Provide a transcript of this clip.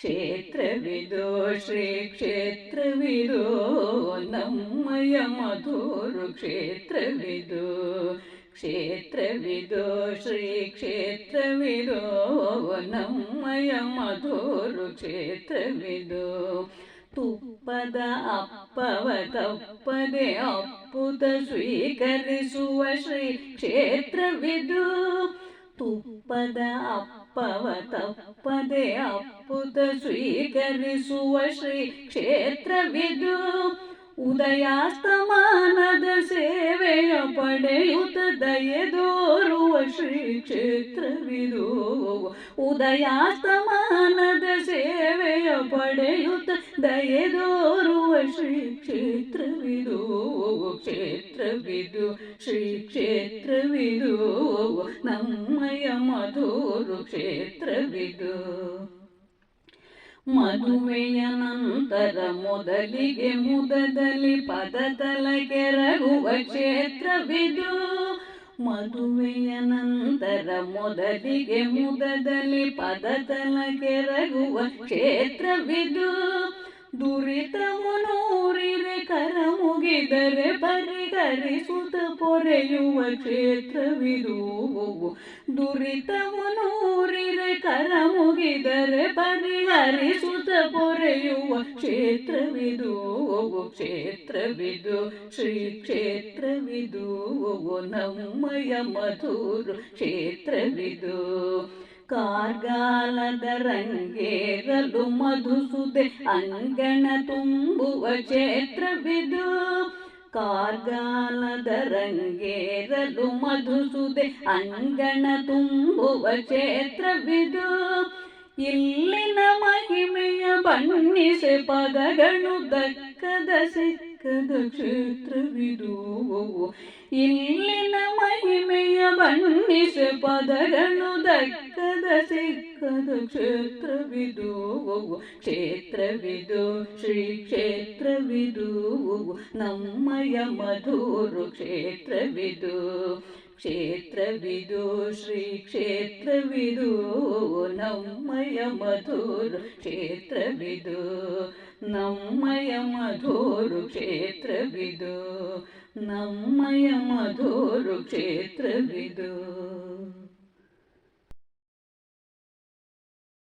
ಕ್ಷೇತ್ರವಿದೋ ಶ್ರೀ ಕ್ಷೇತ್ರವಿದೋ ನಮ್ಮಯ ಮಧುರು ಕ್ಷೇತ್ರವಿದೋ ಕ್ಷೇತ್ರವಿದೋ ಶ್ರೀ ಕ್ಷೇತ್ರವಿದೋ ನಮ್ಮಯ ಮಧುರು ಕ್ಷೇತ್ರವಿದೋ ತುಪ್ಪದ ಅಪ್ಪವ ತಪ್ಪದೆ ಅಪ್ಪುತ ಸ್ವೀಕರಿಸುವ ಶ್ರೀ ಕ್ಷೇತ್ರವಿದು ತುಪ್ಪದ ಅಪ್ಪವ ತಪ್ಪದೆ ಅಪ್ಪುತ ಸ್ವೀಕರಿಸುವ ಶ್ರೀ ಕ್ಷೇತ್ರವಿದು ಉದಯಾಸ್ತಮಾನದ ಸೇವೆಯ ಪಡೆಯುತ್ತ ದಯೆದೋರುವ ಶ್ರೀ ಕ್ಷೇತ್ರವಿದು ಉದಯಾಸ್ತಮಾನದ ಸೇವೆಯ ಪಡೆಯುತ್ತ ದಯೆದೋರುವ ಶ್ರೀ ಕ್ಷೇತ್ರವಿದು ಕ್ಷೇತ್ರವಿದು ಶ್ರೀ ಕ್ಷೇತ್ರವಿದು ನಮ್ಮಯ ಮಧುರು ಕ್ಷೇತ್ರವಿದು ಮದುವೆಯ ನಂತರ ಮೊದಲಿಗೆ ಮುದದಲ್ಲಿ ಪದತಲ ಕೆರಗುವ ಕ್ಷೇತ್ರವಿದು ಮದುವೆಯ ನಂತರ ಮೊದಲಿಗೆ ಮುದದಲ್ಲಿ ಪದತಲ ಕೆರಗುವ ಕ್ಷೇತ್ರವಿದು ದುರಿತವು ನೂರಿರೆ ಕರ ಮುಗಿದರೆ ಪರಿಹರಿಸುತ್ತ ಪೊರೆಯುವ ಕ್ಷೇತ್ರವಿದು ದುರಿತವು ನೂರಿರೆ ಕರ ಮುಗಿದರೆ ಪರಿಹರಿಸುತ್ತ ಪೊರೆಯುವ ಕ್ಷೇತ್ರವಿದು ಕ್ಷೇತ್ರವಿದು ಶ್ರೀ ಕ್ಷೇತ್ರವಿದು ನಮ್ಮಯ ಮಧುರು ಕ್ಷೇತ್ರವಿದು ಕಾರ್ಗಾಲದ ರಂಗೇರಲು ಮಧುಸುದೆ ಅಂಗಣ ತುಂಬುವ ಕ್ಷೇತ್ರವಿದು ಕಾರ್ಗಾಲದ ರಂಗೇರಲು ಮಧುಸುದೆ ಅಂಗಣ ತುಂಬುವ ಕ್ಷೇತ್ರವಿದು ಇಲ್ಲಿನ ಮಹಿಮೆಯ ಬಣ್ಣಿಸೆ ಪದಗಳು ದಕ್ಕದ ಸಿಕ್ಕದ ಕ್ಷೇತ್ರವಿದು ಇಲ್ಲಿನ ಮಹಿಮೆಯ ಬಣ್ಣಿಸೆ ಪದಗಳು ದಕ್ಕದ ಸಿಕ್ಕದ ಕ್ಷೇತ್ರವಿದು ಕ್ಷೇತ್ರವಿದು ಶ್ರೀ ಕ್ಷೇತ್ರವಿದು ನಮ್ಮಯ ಮಧುರು ಕ್ಷೇತ್ರವಿದು क्षेत्रविदु श्रीक्षेत्रविदु नं मय मधुरुक्षेत्रबिदु नं मय मधुरुक्षेत्रबिदु नं मय मधुरुक्षेत्रबिदु